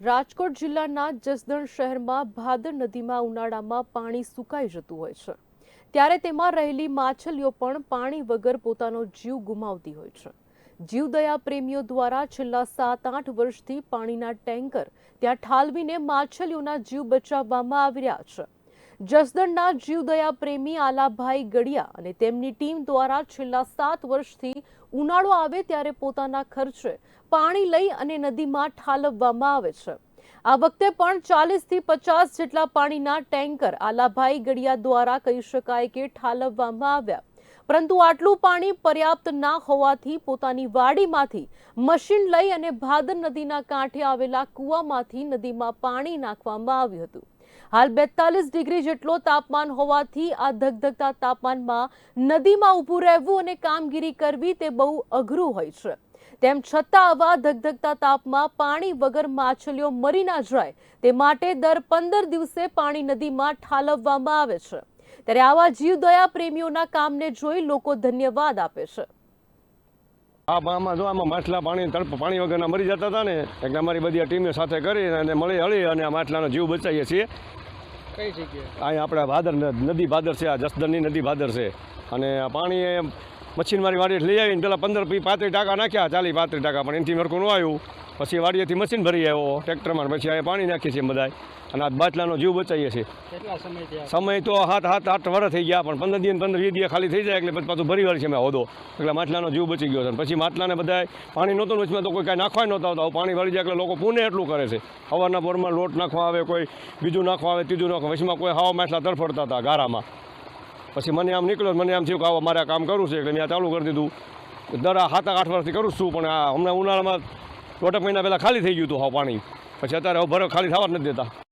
રાજકોટ જિલ્લાના જસદણ શહેરમાં ભાદર નદીમાં ઉનાળામાં પાણી સુકાઈ જતું હોય છે. ત્યારે તેમાં રહેલી માછલીઓ પણ પાણી વગર પોતાનો જીવ ગુમાવતી હોય છે. જીવદયા પ્રેમીઓ દ્વારા છેલ્લા સાત આઠ વર્ષથી પાણીના ટેન્કર ત્યાં ઠાલવીને માછલીઓના જીવ બચાવવામાં આવી રહ્યા છે. જસદણના જીવદયા પ્રેમી આલાભાઈ ગડિયા અને તેમની ટીમ દ્વારા છેલ્લા સાત વર્ષથી ઉનાળો આવે ત્યારે પોતાના ખર્ચે પાણી લઈ અને નદીમાં ઠાલવવામાં આવે છે. આ વખતે પણ ચાલીસથી પચાસ જેટલા પાણીના ટેન્કર આલાભાઈ ગડિયા દ્વારા કહી શકાય કે ઠાલવવામાં આવ્યા. પરંતુ આટલું પાણી પર્યાપ્ત ના હોવાથી પોતાની વાડીમાંથી મશીન લઈ અને ભાદર નદીના કાંઠે આવેલા કૂવામાંથી નદીમાં પાણી નાખવામાં આવ્યું હતું. હાલ બેતાલીસ ડિગ્રી જેટલો તાપમાન હોવાથી આ ધગધગતા તાપમાનમાં નદીમાં ઊભું રહેવું અને કામગીરી કરવી તે બહુ અઘરું હોય છે. તેમ છતાં આવા ધગધગતા તાપમાં પાણી વગર માછલીઓ મરી ના જાય તે માટે દર પંદર દિવસે પાણી નદીમાં ઠાલવવામાં આવે છે. ત્યારે આવા જીવદયા પ્રેમીઓના કામને જોઈ લોકો ધન્યવાદ આપે છે. આ આમાં જો આમાં માછલા પાણી તડપ પાણી વગરના મરી જતા હતા ને એટલે અમારી બધી આ ટીમે સાથે કરી અને મળી હળી અને આ માછલાનો જીવ બચાવીએ છીએ. કઈ જગ્યાએ? અહીંયા આપણે ભાદર નદી ભાદર છે આ જસદણની નદી ભાદર છે. અને આ પાણી એ મશીનવાળી વાડી લઈ આવીને પેલા પંદર પછી પાંત્રીસ ટાંકા નાખ્યા ચાલી પાંત્રીસ ટાંકા પણ એનાથી મરકું ન આવ્યું. પછી વાડીએથી મશીન ભરી આવ્યો ટ્રેક્ટરમાં પછી આ પાણી નાખીએ છીએ બધા અને આ બાટલાનો જીવ બચાવીએ છીએ. સમય તો હાથ હાથ આઠ વર્ષ થઈ ગયા પણ પંદર દિવસ પંદર વીસ દિવસ ખાલી થઈ જાય એટલે પછી પાછું ભરી વાર છે મેં હોદો. એટલે માટલાનો જીવ બચી ગયો છે. પછી માટલાને બધા પાણી નહોતું વચમાં તો કોઈ કાંઈ નાખવા નહોતા આવતા. પાણી વળી જાય એટલે લોકો પૂને એટલું કરે છે. હવારના પોરમાં લોટ નાખવા આવે કોઈ બીજું નાખવા આવે ત્રીજું નાખવા વચમાં કોઈ હવા માટલા તરફડતા હતા ગારામાં. પછી મને આમ નીકળ્યો મને આમ થયું કે આવો મારે કામ કરવું છે એટલે મેં ચાલુ કરી દીધું. દર સાત આઠ વર્ષથી કરું છું, પણ આ હમણાં ઉનાળામાં દોઢ મહિના પહેલાં ખાલી થઈ ગયું હતું હા પાણી. પછી અત્યારે હવે ભરો ખાલી થવા જ નથી દેતા.